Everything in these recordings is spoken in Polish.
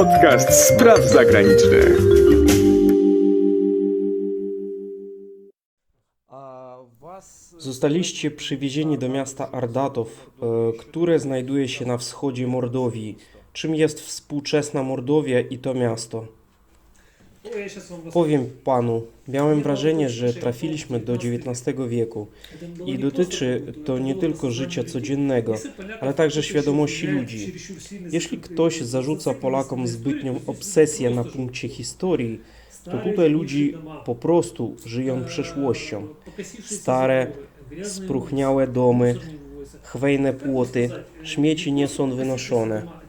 Podcast spraw zagranicznych. Zostaliście przywiezieni do miasta Ardatow, e, które znajduje się na wschodzie Mordowii. Czym jest współczesna Mordowia i to miasto? Powiem panu, miałem wrażenie, że trafiliśmy do XIX wieku i dotyczy to nie tylko życia codziennego, ale także świadomości ludzi. Jeśli ktoś zarzuca Polakom zbytnią obsesję na punkcie historii, to tutaj ludzi po prostu żyją przeszłością. Stare, spróchniałe domy, chwejne płoty, śmieci nie są wynoszone.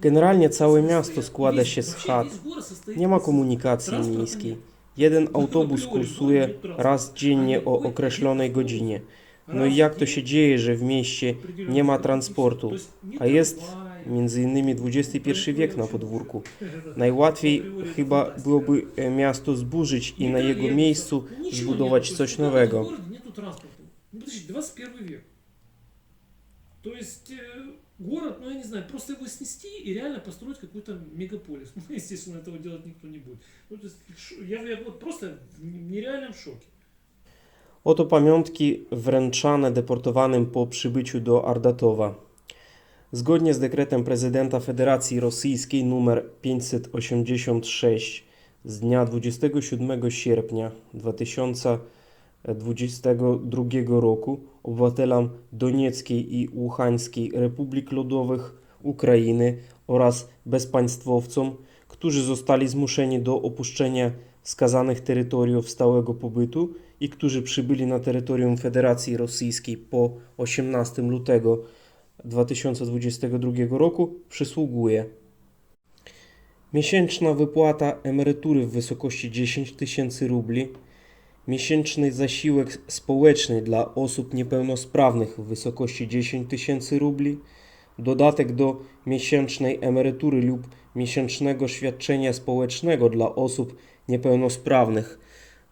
Generalnie całe miasto składa się z chat. Nie ma komunikacji miejskiej. Jeden autobus kursuje raz dziennie o określonej godzinie. No i jak to się dzieje, że w mieście nie ma transportu, a jest między innymi XXI wiek na podwórku. Najłatwiej chyba byłoby e, miasto zburzyć i na jego miejscu zbudować coś nowego. To jest Ну, подожди, 21 век. То есть э, город, ну я не знаю, просто его снести и реально построить какой-то мегаполис. Ну, естественно, этого делать никто не будет. Ну, то есть, ш- я, я вот просто в нереальном шоке. Oto pamiątki wręczane deportowanym po przybyciu do Ardatowa. Zgodnie z dekretem prezydenta Federacji Rosyjskiej nr 586 z dnia 27 sierpnia 2022 roku obywatelom Donieckiej i Łuchańskiej Republik Ludowych Ukrainy oraz bezpaństwowcom, którzy zostali zmuszeni do opuszczenia wskazanych terytoriów stałego pobytu i którzy przybyli na terytorium Federacji Rosyjskiej po 18 lutego 2022 roku przysługuje. Miesięczna wypłata emerytury w wysokości 10 tysięcy rubli, miesięczny zasiłek społeczny dla osób niepełnosprawnych w wysokości 10 tysięcy rubli, dodatek do miesięcznej emerytury lub miesięcznego świadczenia społecznego dla osób niepełnosprawnych,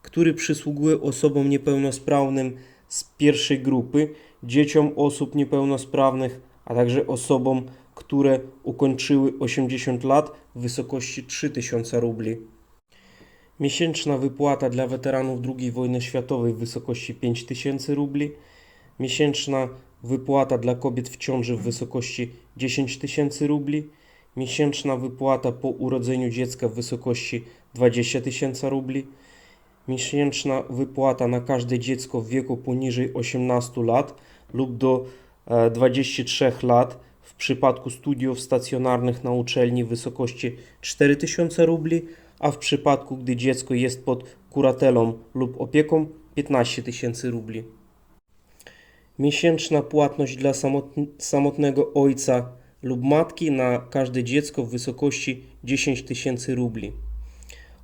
który przysługuje osobom niepełnosprawnym z pierwszej grupy, dzieciom osób niepełnosprawnych, a także osobom, które ukończyły 80 lat w wysokości 3000 rubli. Miesięczna wypłata dla weteranów II wojny światowej w wysokości 5000 rubli. Miesięczna wypłata dla kobiet w ciąży w wysokości 10 tysięcy rubli. Miesięczna wypłata po urodzeniu dziecka w wysokości 20 tysięcy rubli. Miesięczna wypłata na każde dziecko w wieku poniżej 18 lat lub do e, 23 lat w przypadku studiów stacjonarnych na uczelni w wysokości 4000 rubli, a w przypadku gdy dziecko jest pod kuratelą lub opieką 15 tysięcy rubli. Miesięczna płatność dla samotn- samotnego ojca lub matki na każde dziecko w wysokości 10 tysięcy rubli.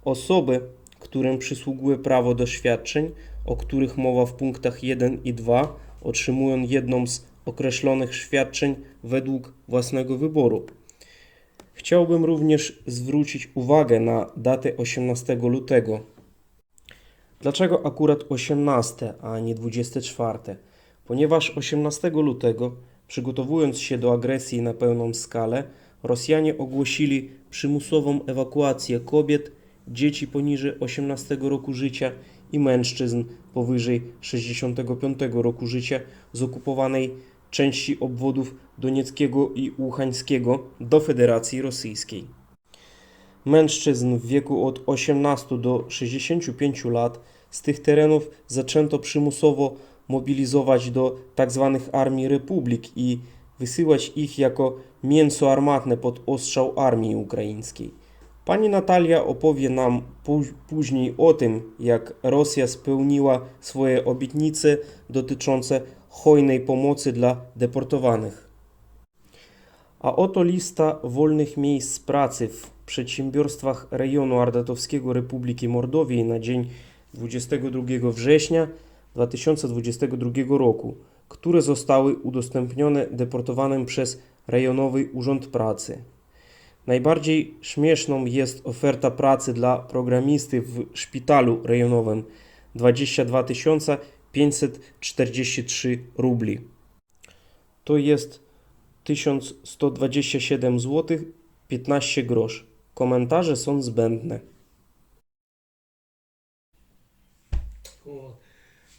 Osoby, którym przysługuje prawo do świadczeń, o których mowa w punktach 1 i 2, otrzymują jedną z określonych świadczeń według własnego wyboru. Chciałbym również zwrócić uwagę na datę 18 lutego. Dlaczego akurat 18, a nie 24? Ponieważ 18 lutego, przygotowując się do agresji na pełną skalę, Rosjanie ogłosili przymusową ewakuację kobiet, dzieci poniżej 18 roku życia i mężczyzn powyżej 65 roku życia z okupowanej części obwodów Donieckiego i Łuchańskiego do Federacji Rosyjskiej. Mężczyzn w wieku od 18 do 65 lat z tych terenów zaczęto przymusowo mobilizować do tzw. armii republik i wysyłać ich jako mięso armatne pod ostrzał armii ukraińskiej. Pani Natalia opowie nam pó- później o tym, jak Rosja spełniła swoje obietnice dotyczące hojnej pomocy dla deportowanych. A oto lista wolnych miejsc pracy w przedsiębiorstwach rejonu Ardatowskiego Republiki Mordowii na dzień 22 września 2022 roku, które zostały udostępnione deportowanym przez Rejonowy Urząd Pracy. Najbardziej śmieszną jest oferta pracy dla programisty w szpitalu rejonowym 22 543 rubli. To jest 1127 zł 15 grosz. Komentarze są zbędne. Вот.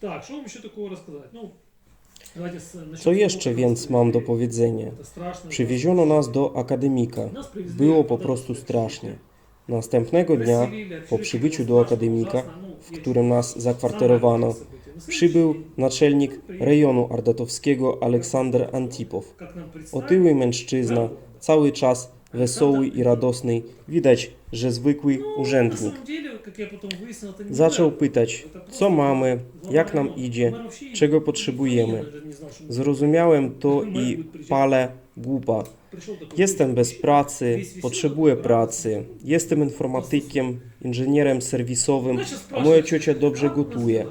Так, что вам еще такого рассказать? Ну, давайте с, начнем co jeszcze więc mam do powiedzenia? Przywieziono nas do akademika. Było po prostu strasznie. Następnego dnia, po przybyciu do akademika, w którym nas zakwarterowano, przybył naczelnik rejonu ardatowskiego Aleksander Antipow. Otyły mężczyzna, cały czas wesoły i radosny. Widać, że zwykły urzędnik. Zaczął pytać, co mamy, jak nam idzie, czego potrzebujemy. Zrozumiałem to i palę głupa. Jestem bez pracy, potrzebuję pracy. Jestem informatykiem, inżynierem serwisowym, a moja ciocia dobrze gotuje.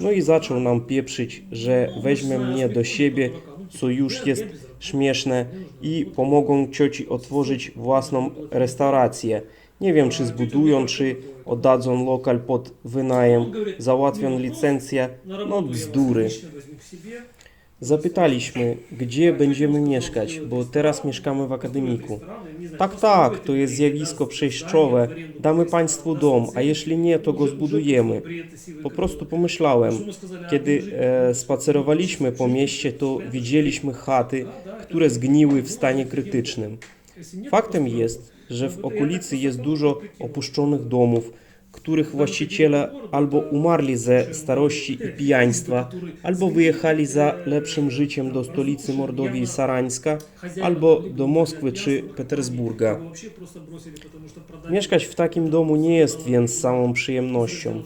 No i zaczął nam pieprzyć, że weźmie mnie do siebie co już jest śmieszne, i pomogą cioci otworzyć własną restaurację. Nie wiem, czy zbudują, czy oddadzą lokal pod wynajem, załatwią licencję, no bzdury. Zapytaliśmy, gdzie będziemy mieszkać, bo teraz mieszkamy w akademiku. Tak, tak, to jest zjawisko przejściowe. Damy państwu dom, a jeśli nie, to go zbudujemy. Po prostu pomyślałem, kiedy e, spacerowaliśmy po mieście, to widzieliśmy chaty, które zgniły w stanie krytycznym. Faktem jest, że w okolicy jest dużo opuszczonych domów, których właściciele albo umarli ze starości i pijaństwa, albo wyjechali za lepszym życiem do stolicy Mordowii Sarańska, albo do Moskwy czy Petersburga. Mieszkać w takim domu nie jest więc samą przyjemnością.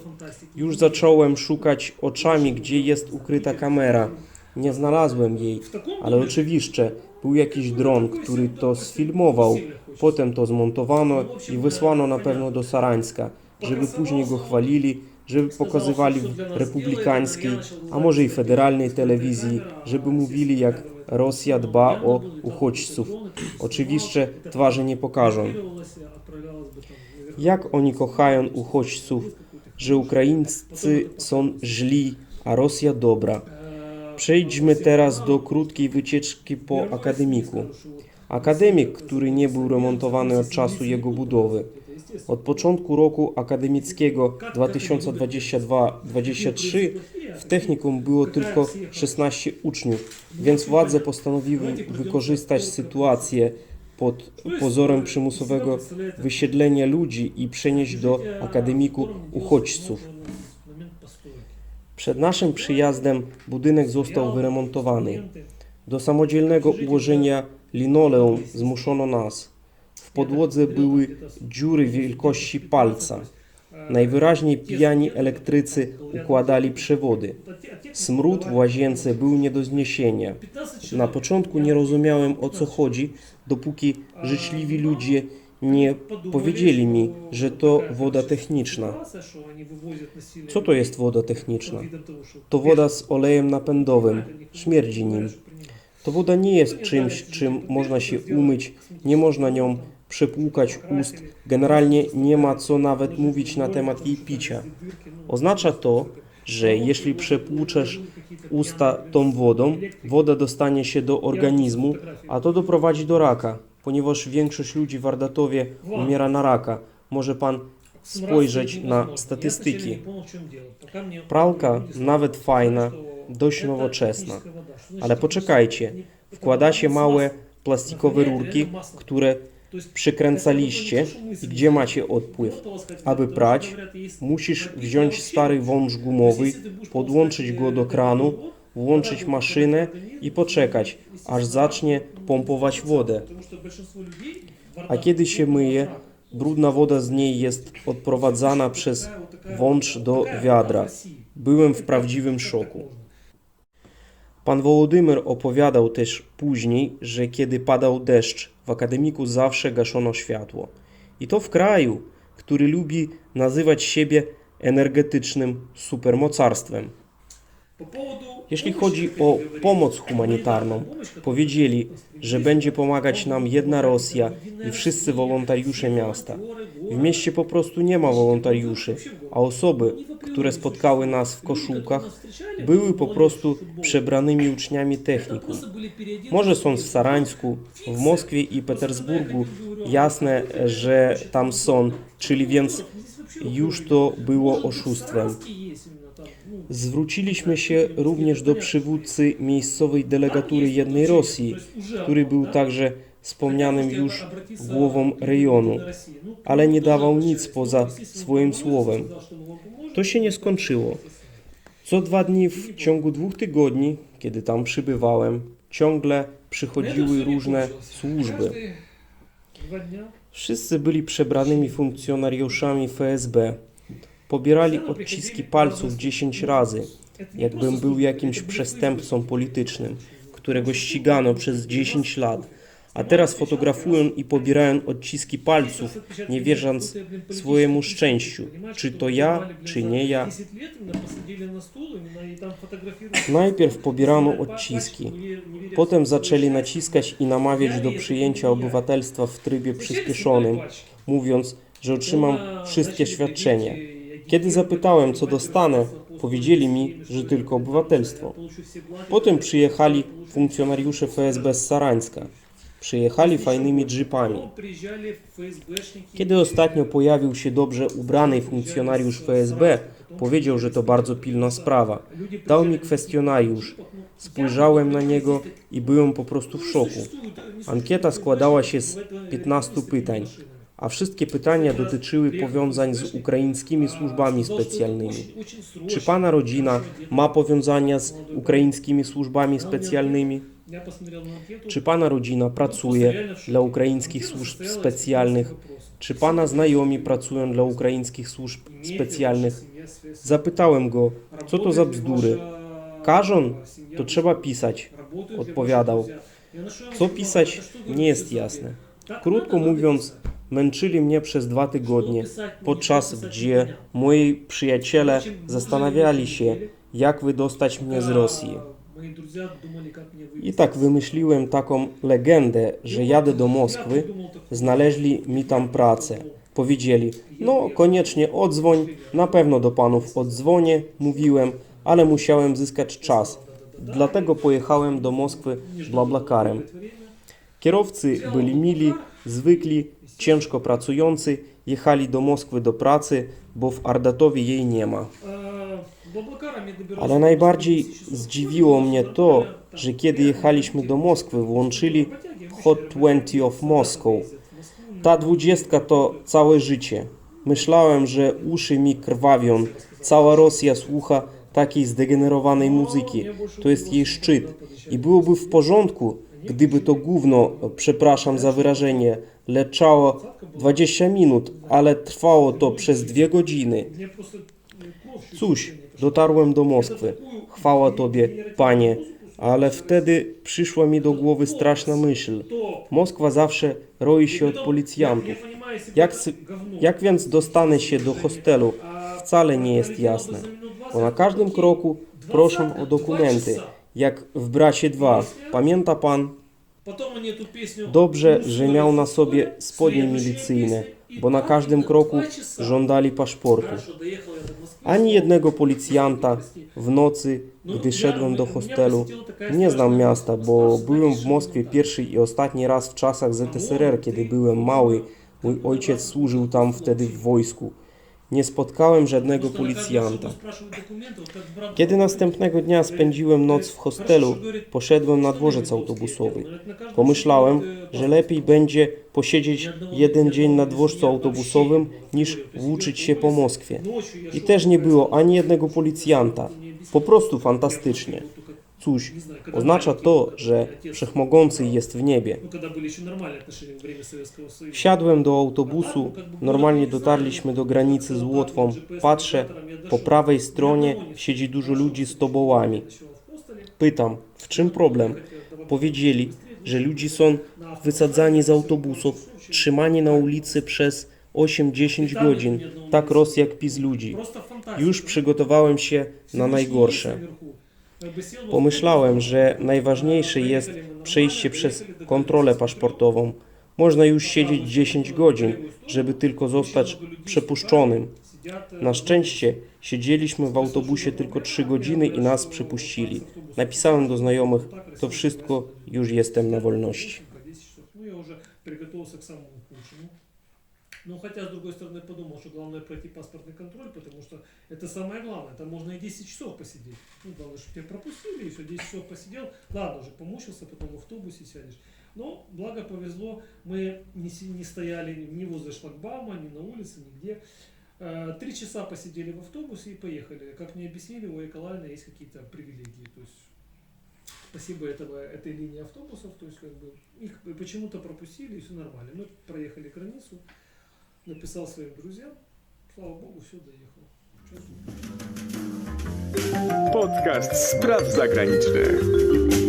Już zacząłem szukać oczami, gdzie jest ukryta kamera. Nie znalazłem jej, ale oczywiście był jakiś dron, który to sfilmował. Potem to zmontowano i wysłano na pewno do Sarańska, żeby później go chwalili, żeby pokazywali w republikańskiej, a może i federalnej telewizji, żeby mówili jak Rosja dba o uchodźców. Oczywiście twarzy nie pokażą. Jak oni kochają uchodźców, że Ukraińcy są źli, a Rosja dobra. Przejdźmy teraz do krótkiej wycieczki po akademiku. Akademik, który nie był remontowany od czasu jego budowy. Od początku roku akademickiego 2022-2023 w technikum było tylko 16 uczniów, więc władze postanowiły wykorzystać sytuację pod pozorem przymusowego wysiedlenia ludzi i przenieść do akademiku uchodźców. Przed naszym przyjazdem budynek został wyremontowany. Do samodzielnego ułożenia linoleum zmuszono nas. W podłodze były dziury wielkości palca. Najwyraźniej pijani elektrycy układali przewody. Smród w łazience był nie do zniesienia. Na początku nie rozumiałem o co chodzi, dopóki życzliwi ludzie nie powiedzieli mi, że to woda techniczna. Co to jest woda techniczna? To woda z olejem napędowym. Śmierdzi nim. To woda nie jest czymś, czym można się umyć, nie można nią przepłukać ust. Generalnie nie ma co nawet mówić na temat jej picia. Oznacza to, że jeśli przepłuczesz usta tą wodą, woda dostanie się do organizmu, a to doprowadzi do raka, ponieważ większość ludzi w Ardatowie umiera na raka. Może pan spojrzeć na statystyki. Pralka, nawet fajna, dość nowoczesna. Ale poczekajcie, wkłada się małe plastikowe rurki, które przykręcaliście i gdzie macie odpływ. Aby prać, musisz wziąć stary wąż gumowy, podłączyć go do kranu, włączyć maszynę i poczekać, aż zacznie pompować wodę. A kiedy się myje, brudna woda z niej jest odprowadzana przez wąż do wiadra. Byłem w prawdziwym szoku. Pan Wołodymyr opowiadał też później, że kiedy padał deszcz, w akademiku zawsze gaszono światło. I to w kraju, który lubi nazywać siebie energetycznym supermocarstwem. Jeśli chodzi o pomoc humanitarną, powiedzieli, że będzie pomagać nam jedna Rosja i wszyscy wolontariusze miasta. W mieście po prostu nie ma wolontariuszy, a osoby, które spotkały nas w koszulkach, były po prostu przebranymi uczniami technikum. Może są w Sarańsku, w Moskwie i Petersburgu. Jasne, że tam są, czyli więc już to było oszustwem. Zwróciliśmy się również do przywódcy miejscowej delegatury jednej Rosji, który był także wspomnianym już głową rejonu, ale nie dawał nic poza swoim słowem. To się nie skończyło. Co dwa dni w ciągu dwóch tygodni, kiedy tam przybywałem, ciągle przychodziły różne służby. Wszyscy byli przebranymi funkcjonariuszami FSB, Pobierali odciski palców 10 razy, jakbym był jakimś przestępcą politycznym, którego ścigano przez 10 lat. A teraz fotografują i pobierają odciski palców, nie wierząc swojemu szczęściu, czy to ja, czy nie ja. Najpierw pobierano odciski, potem zaczęli naciskać i namawiać do przyjęcia obywatelstwa w trybie przyspieszonym, mówiąc, że otrzymam wszystkie świadczenia. Kiedy zapytałem, co dostanę, powiedzieli mi, że tylko obywatelstwo. Potem przyjechali funkcjonariusze FSB z Sarańska. Przyjechali fajnymi jeepami. Kiedy ostatnio pojawił się dobrze ubrany funkcjonariusz FSB, powiedział, że to bardzo pilna sprawa. Dał mi kwestionariusz. Spojrzałem na niego i byłem po prostu w szoku. Ankieta składała się z 15 pytań, a wszystkie pytania dotyczyły powiązań z ukraińskimi służbami specjalnymi. Czy pana rodzina ma powiązania z ukraińskimi służbami specjalnymi? Czy pana rodzina pracuje dla ukraińskich służb specjalnych? Czy pana znajomi pracują dla ukraińskich służb specjalnych? Zapytałem go, co to za bzdury. Każą? To trzeba pisać, odpowiadał. Co pisać, nie jest jasne. Krótko mówiąc, męczyli mnie przez dwa tygodnie, podczas gdzie moi przyjaciele zastanawiali się, jak wydostać mnie z Rosji. I tak wymyśliłem taką legendę, że jadę do Moskwy, znaleźli mi tam pracę. Powiedzieli, no koniecznie odzwoń, na pewno do panów odzwonię, mówiłem, ale musiałem zyskać czas. Dlatego pojechałem do Moskwy blablakarem. Kierowcy byli mili, zwykli, ciężko pracujący, jechali do Moskwy do pracy, bo w Ardatowie jej nie ma. Ale najbardziej zdziwiło mnie to, że kiedy jechaliśmy do Moskwy, włączyli Hot 20 of Moscow. Ta dwudziestka to całe życie. Myślałem, że uszy mi krwawią. Cała Rosja słucha takiej zdegenerowanej muzyki. To jest jej szczyt. I byłoby w porządku, gdyby to gówno, przepraszam za wyrażenie, leciało 20 minut, ale trwało to przez dwie godziny. Cóż, dotarłem do Moskwy. Chwała Tobie, Panie. Ale wtedy przyszła mi do głowy straszna myśl. Moskwa zawsze roi się od policjantów. Jak, jak więc dostanę się do hostelu? Wcale nie jest jasne. Bo na każdym kroku proszą o dokumenty. Jak w Bracie 2. Pamięta Pan? Dobrze, że miał na sobie spodnie milicyjne, bo na każdym kroku żądali paszportu. Ani jednego policjanta w nocy, gdy szedłem do hostelu. Nie znam miasta, bo byłem w Moskwie pierwszy i ostatni raz w czasach ZSRR, kiedy byłem mały. Mój ojciec służył tam wtedy w wojsku. Nie spotkałem żadnego policjanta. Kiedy następnego dnia spędziłem noc w hostelu, poszedłem na dworzec autobusowy. Pomyślałem, że lepiej będzie posiedzieć jeden dzień na dworcu autobusowym, niż włóczyć się po Moskwie. I też nie było ani jednego policjanta. Po prostu fantastycznie. Cóż, oznacza to, że Wszechmogący jest w niebie. Wsiadłem do autobusu, normalnie dotarliśmy do granicy z Łotwą. Patrzę, po prawej stronie siedzi dużo ludzi z tobołami. Pytam, w czym problem? Powiedzieli, że ludzie są wysadzani z autobusów, trzymani na ulicy przez 8-10 godzin. Tak Rosja kpi z ludzi. Już przygotowałem się na najgorsze. Pomyślałem, że najważniejsze jest przejście przez kontrolę paszportową. Można już siedzieć 10 godzin, żeby tylko zostać przepuszczonym. Na szczęście siedzieliśmy w autobusie tylko 3 godziny i nas przepuścili. Napisałem do znajomych, to wszystko, już jestem na wolności. Но хотя, с другой стороны, подумал, что главное пройти паспортный контроль, потому что это самое главное. Там можно и 10 часов посидеть. Ну, главное, чтобы тебя пропустили, и все, 10 часов посидел. Ладно, уже помучился, потом в автобусе сядешь. Но, благо повезло, мы не, не стояли ни возле шлагбаума, ни на улице, нигде. Э, Три часа посидели в автобусе и поехали. Как мне объяснили, у Эколайна есть какие-то привилегии. То есть спасибо этого, этой линии автобусов, то есть как бы их почему-то пропустили и все нормально. Мы проехали границу, написал своим друзьям, слава богу, все доехал. Чё тут? Podcast Spraw Zagranicznych.